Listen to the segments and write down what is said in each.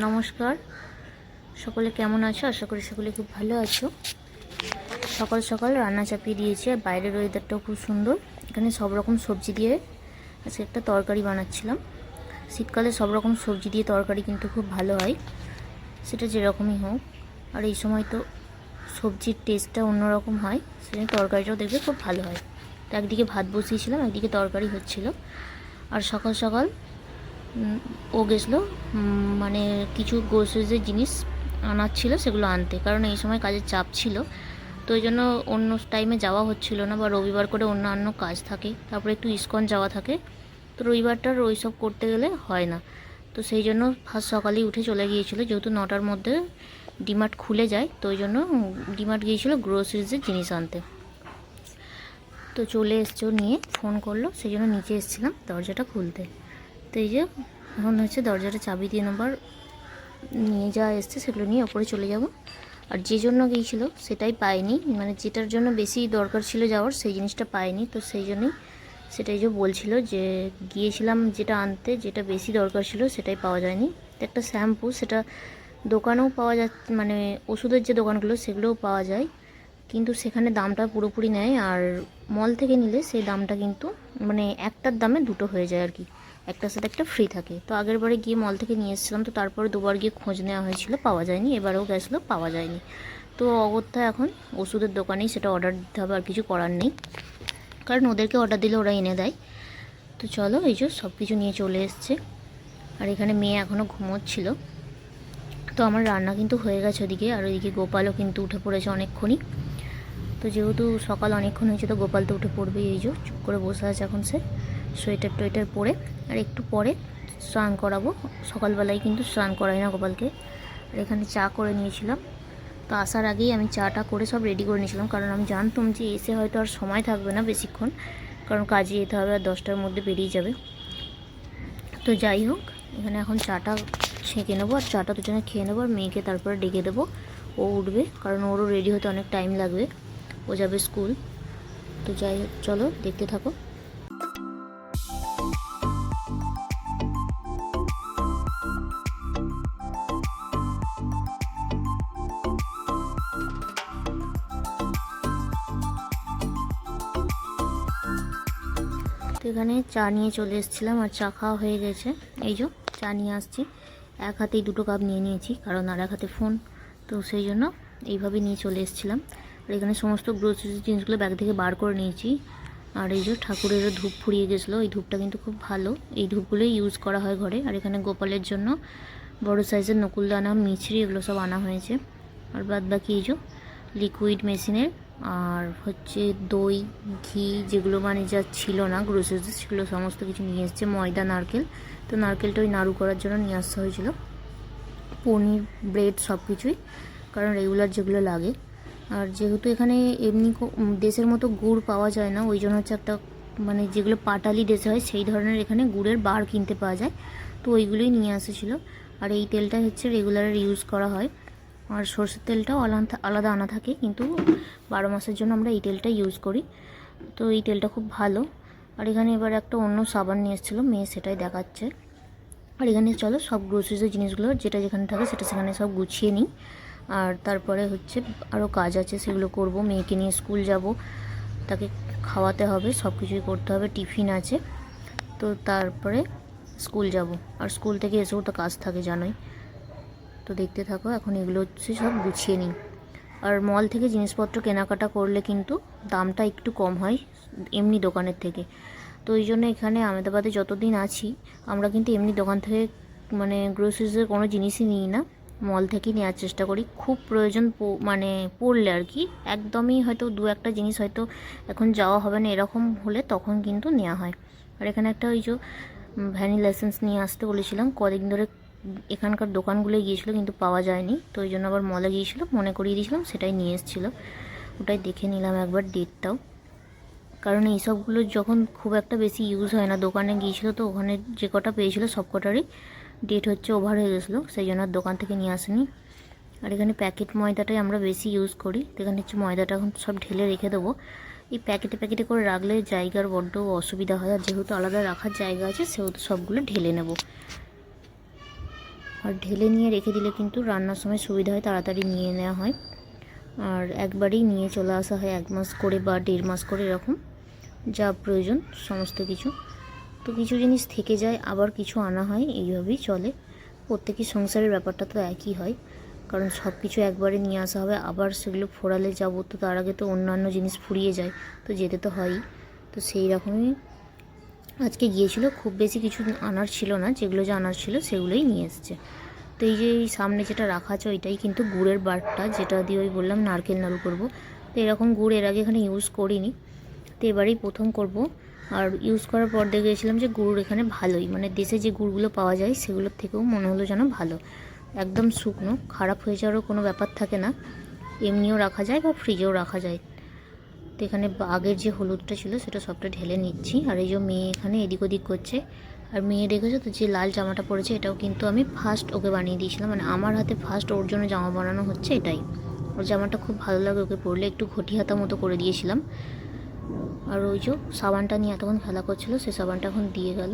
নমস্কার। সকলে কেমন আছো? আশা করি সকলে খুব ভালো আছো। সকাল সকাল রান্না চাপিয়ে দিয়েছি, আর বাইরের ওয়েদারটাও খুব সুন্দর। এখানে সব রকম সবজি দিয়ে আজকে একটা তরকারি বানাচ্ছিলাম। শীতকালে সব রকম সবজি দিয়ে তরকারি কিন্তু খুব ভালো হয়। সেটা যেরকমই হোক। আর এই সময় তো সবজির টেস্টটা অন্যরকম হয়, সেজন্য তরকারিটাও দেখবে খুব ভালো হয়। তো একদিকে ভাত বসিয়েছিলাম, একদিকে তরকারি হচ্ছিল। আর সকাল সকাল ও গেছিল মানে কিছু গ্রোসারিজের জিনিস আনার ছিল সেগুলো আনতে। কারণ এই সময় কাজের চাপ ছিল, তো ওই জন্য অন্য টাইমে যাওয়া হচ্ছিল না বা রবিবার করে অন্যান্য কাজ থাকে, তারপরে একটু ইস্কন যাওয়া থাকে। তো রবিবারটার ওই সব করতে গেলে হয় না। তো সেই জন্য ফার্স্ট সকালেই উঠে চলে গিয়েছিল, যেহেতু নটার মধ্যে ডিমার্ট খুলে যায়, তো ওই জন্য ডিমার্ট গিয়েছিল গ্রোসারিজের জিনিস আনতে। তো চলে এসছে নিয়ে ফোন করল, সেই জন্য নিচে এসেছিলাম দরজাটা খুলতে। তো এই যে এখন হচ্ছে দরজাটা চাবি দিয়ে নেবার নিয়ে যাওয়া এসছে, সেগুলো নিয়ে ওপরে চলে যাব। আর যে জন্য গিয়েছিল সেটাই পাইনি। মানে যেটার জন্য বেশি দরকার ছিল যাওয়ার, সেই জিনিসটা পাইনি। তো সেই জন্যই সেটাই যে বলছিল যে গিয়েছিলাম যেটা আনতে, যেটা বেশি দরকার ছিল সেটাই পাওয়া যায়নি। একটা শ্যাম্পু, সেটা দোকানেও পাওয়া যাচ্ছে মানে ওষুধের যে দোকানগুলো সেগুলোও পাওয়া যায়। কিন্তু সেখানে দামটা পুরোপুরি নেয়। আর মল থেকে নিলে সেই দামটা কিন্তু মানে একটার দামে দুটো হয়ে যায় আর কি। একটার সাথে একটা ফ্রি থাকে। তো আগের বারে গিয়ে মল থেকে নিয়ে এসেছিলাম, তো তারপরে দুবার গিয়ে খোঁজ নেওয়া হয়েছিল, পাওয়া যায়নি। এবারেও গেছিল, পাওয়া যায়নি। তো অগত্যা এখন ওষুধের দোকানেই সেটা অর্ডার দিতে হবে, আর কিছু করার নেই। কারণ ওদেরকে অর্ডার দিলে ওরা এনে দেয়। তো চলো, এই যে সব কিছু নিয়ে চলে এসছে। আর এখানে মেয়ে এখনও ঘুমোচ্ছিল। তো আমার রান্না কিন্তু হয়ে গেছে ওদিকে, আর ওইদিকে গোপালও কিন্তু উঠে পড়েছে অনেকক্ষণই। তো যেহেতু সকাল অনেকক্ষণ হয়েছে, তো গোপাল তো উঠে পড়বে এই যে, চুপ করে বসে আছে এখন সে সোয়েটার টোয়েটার পরে। আর একটু পরে স্নান করাবো। সকালবেলায় কিন্তু স্নান করাই না গোপালকে। আর এখানে চা করে নিয়েছিলাম। তো আসার আগেই আমি চাটা করে সব রেডি করে নিয়েছিলাম। কারণ আমি জানতাম যে এসে হয়তো আর সময় থাকবে না বেশিক্ষণ। কারণ কাজে যেতে হবে আর দশটার মধ্যে বেরিয়ে যাবে। তো যাই হোক, এখানে এখন চাটা ছেঁকে নেব আর চাটা দুজনে খেয়ে নেব আর মেয়েকে তারপরে ডেকে দেবো। ও উঠবে, কারণ ওরও রেডি হতে অনেক টাইম লাগবে। ও যাবে স্কুল। তো যাই হোক, চলো দেখতে থাকো। তো এখানে চা নিয়ে চলে এসেছিলাম আর চা খাওয়া হয়ে গেছে। এই যে, চা নিয়ে আসছি। এক হাতেই দুটো কাপ নিয়ে নিয়েছি, কারণ আর এক হাতে ফোন তো সেই জন্য এইভাবে নিয়ে চলে এসেছিলাম। আর এখানে সমস্ত গ্রোসারি জিনিসগুলো ব্যাগ থেকে বার করে নিয়েছি। আর এই যে ঠাকুরেরও ধূপ ফুরিয়ে গেছিল, এই ধূপটা কিন্তু খুব ভালো। এই ধূপগুলোই ইউজ করা হয় ঘরে। আর এখানে গোপালের জন্য বড় সাইজের নকুলদানা, মিছরি এগুলো সব আনা হয়েছে। আর বাদ বাকি এই যে লিকুইড মেশিনের আর হচ্ছে দই, ঘি যেগুলো মানে যা ছিল না গ্রোসারিজ সেগুলো সমস্ত কিছু নিয়ে এসেছে। ময়দা, নারকেল। তো নারকেলটা ওই নাড়ু করার জন্য নিয়ে আসতে হয়েছিল। পনির ব্রেড সব কিছুই কারণ রেগুলার যেগুলো লাগে। আর যেহেতু এখানে এমনি দেশের মতো গুড় পাওয়া যায় না, ওই জন্য হচ্ছে একটা মানে যেগুলো পাটালি দেশে হয়, সেই ধরনের এখানে গুড়ের বার কিনতে পাওয়া যায়। তো ওইগুলোই নিয়ে আসেছিলো। আর এই তেলটা হচ্ছে রেগুলার ইউজ করা হয়। আর সর্ষের তেলটাও আলাদা আলাদা আনা থাকে, কিন্তু বারো মাসের জন্য আমরা এই তেলটা ইউজ করি। তো এই তেলটা খুব ভালো। আর এখানে এবার একটা অন্য সাবান নিয়ে এসেছিল, মেয়ে সেটাই দেখাচ্ছে। আর এখানে চলো সব গ্রোসারিজের জিনিসগুলো, যেটা যেখানে থাকে সেটা সেখানে সব গুছিয়ে নিই। আর তারপরে হচ্ছে আরও কাজ আছে, সেগুলো করব। মেয়েকে নিয়ে স্কুল যাব। তাকে খাওয়াতে হবে সব কিছুই করতে হবে, টিফিন আছে। তো তারপরে স্কুল যাব। আর স্কুল থেকে এসেও তো কাজ থাকে, জানোই। তো দেখতে থাকো, এখন এগুলো হচ্ছে সব গুছিয়ে নিই। আর মল থেকে জিনিসপত্র কেনাকাটা করলে কিন্তু দামটা একটু কম হয়, এমনি দোকানের থেকে। তো ওই জন্য এখানে আহমেদাবাদে যতদিন আছি, আমরা কিন্তু এমনি দোকান থেকে মানে গ্রোসারিজের কোনো জিনিসই নিই না। মল থেকেই নেওয়ার চেষ্টা করি। খুব প্রয়োজন মানে পড়লে আর কি। একদমই হয়তো দু একটা জিনিস হয়তো এখন যাওয়া হবে না এরকম হলে তখন কিন্তু নেওয়া হয়। আর এখানে একটা ওই যে ভ্যানিলা এসেন্স নিয়ে আসতে বলেছিলাম। কদিন ধরে এখানকার দোকানগুলো গিয়েছিল কিন্তু পাওয়া যায়নি। তো ওই জন্য আবার মলে গিয়েছিল, মনে করিয়ে দিয়েছিলাম, সেটাই নিয়ে এসেছিল। ওটাই দেখে নিলাম একবার ডেটটাও কারণ এইসবগুলো যখন খুব একটা বেশি ইউজ হয় না, দোকানে গিয়েছিল তো ওখানে যে কটা পেয়েছিলো সব কটারই। ডেট হচ্ছে ওভার হয়ে গেছিল, সেই জন্য দোকান থেকে নিয়ে আসেনি। আর এখানে প্যাকেট ময়দাটাই আমরা বেশি ইউজ করি। এখানে হচ্ছে ময়দাটা এখন সব ঢেলে রেখে দেবো। এই প্যাকেটে প্যাকেটে করে রাখলে জায়গার বড্ড অসুবিধা হয়, আর যেহেতু আলাদা রাখার জায়গা আছে, সেহেতু সবগুলো ঢেলে নেব। আর ঢেলে নিয়ে রেখে দিলে কিন্তু রান্নার সময় সুবিধা হয়, তাড়াতাড়ি নিয়ে নেওয়া হয়। আর একবারেই নিয়ে চলে আসা হয়, এক মাস করে বা দেড় মাস করে এরকম। যা প্রয়োজন, সমস্ত কিছু। তো কিছু জিনিস থেকে যায়, আবার কিছু আনা হয়, এইভাবেই চলে। প্রত্যেকই সংসারের ব্যাপারটা তো একই হয়। কারণ সব কিছু একবারে নিয়ে আসা হবে, আবার সেগুলো ফোরালে যাব তো তার আগে তো অন্যান্য জিনিস ফুরিয়ে যায়, তো যেতে তো হয়ই। তো সেই রকমই আজকে গিয়েছিল, খুব বেশি কিছু আনার ছিল না, যেগুলো যে আনার ছিল সেগুলোই নিয়ে এসছে। তো এই যে এই সামনে যেটা রাখা আছে ওইটাই কিন্তু গুড়ের বারটা, যেটা দিয়ে ওই বললাম নারকেল নাড়ু করব। তো এরকম গুড় এর আগে এখানে ইউজ করিনি। তো এবারেই প্রথম করব। আর ইউজ করার পর দেখে গেছিলাম যে গুড় এখানে ভালোই। মানে দেশে যে গুড়গুলো পাওয়া যায়, সেগুলোর থেকেও মনে হলো যেন ভালো। একদম শুকনো, খারাপ হয়ে যাওয়ারও কোনো ব্যাপার থাকে না। এমনিও রাখা যায় বা ফ্রিজেও রাখা যায়। তো এখানে আগের যে হলুদটা ছিল, সেটা সবটা ঢেলে নিচ্ছি। আর এই যে মেয়ে এখানে এদিক ওদিক করছে। আর মেয়ে দেখেছ তো, যে লাল জামাটা পরেছে, এটাও কিন্তু আমি ফার্স্ট ওকে বানিয়ে দিয়েছিলাম। মানে আমার হাতে ফার্স্ট ওর জন্য জামা বানানো হচ্ছে এটাই। ওর জামাটা খুব ভালো লাগে ওকে পরলে, একটু ঘটি হাতা মতো করে দিয়েছিলাম। আর ওই যে সাবানটা নিয়ে এতক্ষণ খেলা করছিল, সে সাবানটা এখন দিয়ে গেল।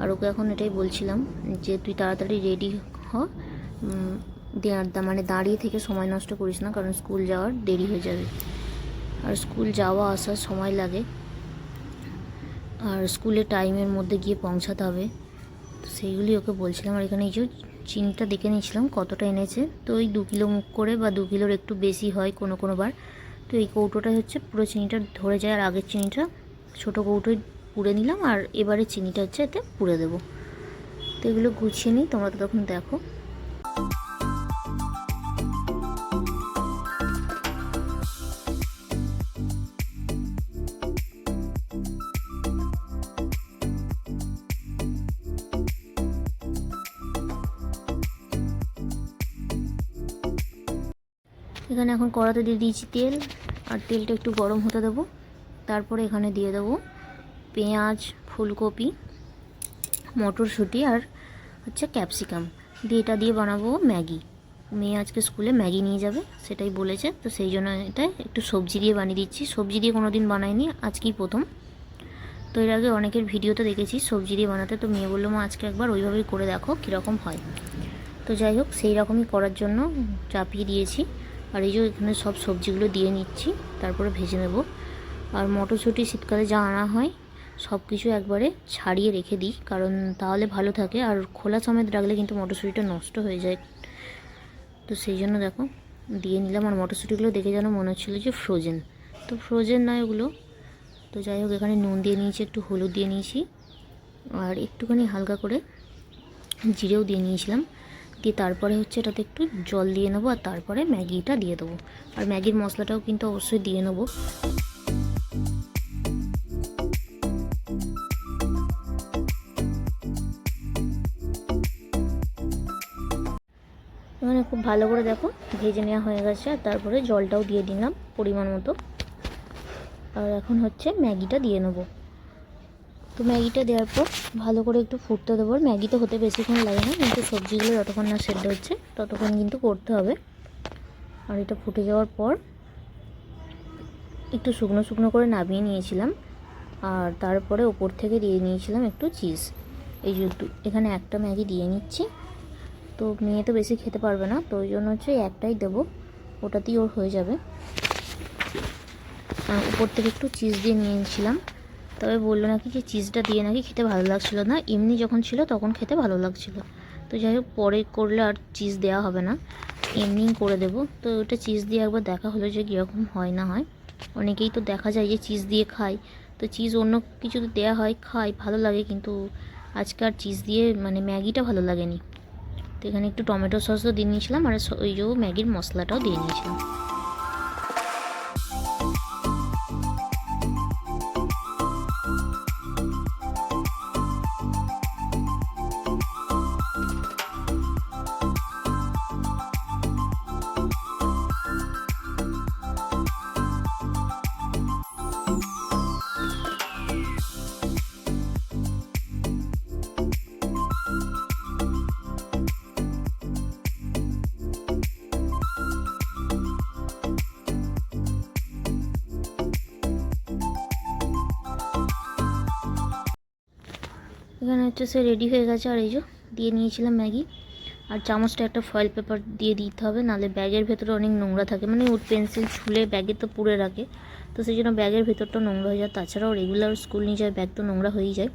আর ওকে এখন এটাই বলছিলাম যে, তুই তাড়াতাড়ি রেডি হ। মানে দাঁড়িয়ে থেকে সময় নষ্ট করিস না, কারণ স্কুল যাওয়ার দেরি হয়ে যাবে। আর স্কুল যাওয়া আসার সময় লাগে। আর স্কুলে টাইমের মধ্যে গিয়ে পৌঁছাতে হবে। তো সেইগুলি ওকে বলছিলাম। আর এখানে এই যে চিনিটা দেখে নিয়েছিলাম কতটা এনেছে। তো ওই দু কিলো মুখ করে বা দু কিলোর একটু বেশি হয় কোনো কোনো বার। তো এই কৌটোটা হচ্ছে পুরো চিনিটা ধরে যায়, আর আগের চিনিটা ছোটো কৌটোয় পুড়ে নিলাম, আর এবারে চিনিটা হচ্ছে এতে পুড়ে দেবো। তো এগুলো গুছিয়ে নিই, তোমরা তো তখন দেখো। এখানে কড়াতে দিয়ে দিয়েছি তেল, আর তেলটা একটু গরম হতে দেবো। তারপরে এখানে দিয়ে দেবো পেঁয়াজ, ফুলকপি, মটরশুঁটি, আর হচ্ছে ক্যাপসিকাম। দিয়ে এটা দিয়ে বানাবো ম্যাগি। মেয়ে আজকে স্কুলে ম্যাগি নিয়ে যাবে, সেটাই বলেছে। তো সেই জন্য এটা একটু সবজি দিয়ে বানিয়ে দিচ্ছি। সবজি দিয়ে কোনো দিন বানাইনি, আজকেই প্রথম। তো এর আগে অনেকের ভিডিওতে দেখেছি সবজি দিয়ে বানাতে। তো মেয়ে বলল, মা, আজকে একবার ওইভাবেই করে দেখো, কীরকম হয়? তো যাই হোক, সেই রকমই করার জন্য চাপিয়ে দিয়েছি। আর এই যে এখানে সব সবজিগুলো দিয়ে নিচ্ছি, তারপরে ভেজে নেব। আর মটরশুঁটি শীতকালে যা আনা হয়, সব কিছু একবারে ছাড়িয়ে রেখে দিই, কারণ তাহলে ভালো থাকে। আর খোলা সমেত রাখলে কিন্তু মটরশুঁটিটা নষ্ট হয়ে যায়। তো সেই জন্য দেখো, দিয়ে নিলাম। আর মটরশুঁটিগুলো দেখে যেন মনে হচ্ছিল যে ফ্রোজেন তো ফ্রোজেন নয় ওগুলো। তো যাই হোক, এখানে নুন দিয়ে নিয়েছি, একটু হলুদ দিয়ে নিয়েছি। আর একটুখানি হালকা করে জিরেও দিয়ে নিয়েছিলাম। দিয়ে তারপরে হচ্ছে এটাতে একটু জল দিয়ে নেব আর তারপরে ম্যাগিটা দিয়ে দেবো। আর ম্যাগির মশলাটাও কিন্তু অবশ্যই দিয়ে নেব। এখানে খুব ভালো করে দেখো, ভেজে নেওয়া হয়ে গেছে আর তারপরে জলটাও দিয়ে দিলাম পরিমাণ মতো। আর এখন হচ্ছে ম্যাগিটা দিয়ে নেব। তো ম্যাগিটা দেওয়ার পর ভালো করে একটু ফুটতে দেবো। ম্যাগি তো হতে বেশিক্ষণ লাগে না, কিন্তু সবজিগুলো যতক্ষণ না সেদ্ধ হচ্ছে ততক্ষণ কিন্তু করতে হবে। আর এটা ফুটে যাওয়ার পর একটু শুকনো শুকনো করে নামিয়ে নিয়েছিলাম। আর তারপরে ওপর থেকে দিয়ে নিয়েছিলাম একটু চিজ। এই যে এখানে একটা ম্যাগি দিয়ে নিচ্ছি। তো মেয়ে তো বেশি খেতে পারবে না, তো ওই জন্য হচ্ছে একটাই দেবো। ওটাতেই ওর হয়ে যাবে। উপর থেকে একটু চিজ দিয়ে নিয়েছিলাম। তবে বলল নাকি যে চিজটা দিয়ে নাকি খেতে ভালো লাগছিল না। এমনি যখন ছিল তখন খেতে ভালো লাগছিল। তো যাই হোক, পরে করলে আর চিজ দেওয়া হবে না। এমনিই করে দেবো। তো ওটা চিজ দিয়ে একবার দেখা হলো যে কীরকম হয় না হয়। অনেকেই তো দেখা যায় যে চিজ দিয়ে খায়। তো চিজ অন্য কিছুতে দেওয়া হয়, খায়, ভালো লাগে কিন্তু আজকে আর চিজ দিয়ে মানে ম্যাগিটা ভালো লাগেনি। তো এখানে একটু টমেটো সসও দিয়ে নিয়েছিলাম আর ওই যে ম্যাগির মশলাটাও দিয়ে নিয়েছিলাম। এখানে হচ্ছে সে রেডি হয়ে গেছে। আর এই যে দিয়ে নিয়েছিলাম ম্যাগি। আর চামচটা একটা ফয়েল পেপার দিয়ে দিতে হবে, নাহলে ব্যাগের ভেতরে অনেক নোংরা থাকে। মানে ওর পেন্সিল ছুলে ব্যাগে তো পুড়ে রাখে। তো সেই জন্য ব্যাগের ভেতরটা নোংরা হয়ে যায়। তাছাড়াও রেগুলার স্কুল নিয়ে যায় ব্যাগ তো নোংরা হয়েই যায়।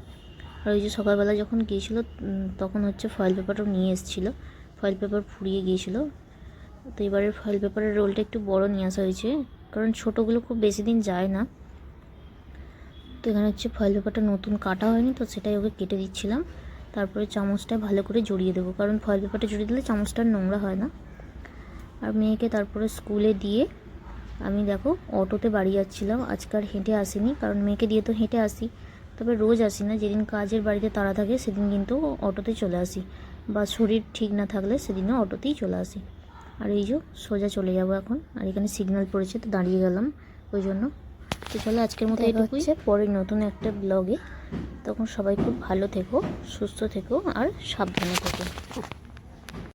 আর ওই যে সকালবেলা যখন গিয়েছিল তখন হচ্ছে ফয়েল পেপারটাও নিয়ে এসেছিল। ফয়েল পেপার ফুরিয়ে গিয়েছিল। তো এবারের ফয়েল পেপারের রোলটা একটু বড় নিয়ে আসা হয়েছে। কারণ ছোটোগুলো খুব বেশি দিন যায় না। এখানে হচ্ছে ফয়েল পেপারটা নতুন কাটা হয়নি, তো সেটাই ওকে কেটে দিচ্ছিলাম। তারপরে চামচটা ভালো করে জড়িয়ে দেবো, কারণ ফয়েল পেপারটা জড়িয়ে দিলে চামচটা নোংরা হয় না। আর মেয়েকে তারপরে স্কুলে দিয়ে আমি দেখো অটোতে বাড়ি যাচ্ছিলাম, আজকে আর হেঁটে আসিনি, কারণ মেয়েকে দিয়ে তো হেঁটে আসি। তবে রোজ আসি না, যেদিন কাজের বাড়িতে তাড়া থাকে সেদিন কিন্তু অটোতে চলে আসি। বা শরীর ঠিক না থাকলে সেদিনও অটোতেই চলে আসি। আর এই যে সোজা চলে যাব এখন, আর এখানে সিগন্যাল পড়েছে, তো দাঁড়িয়ে গেলাম, ওই জন্য। তো চলো আজকের মতো এটা হচ্ছে পরে নতুন একটা ব্লগে তখন সবাই খুব ভালো থেকো সুস্থ থেকো আর সাবধানে থেকো।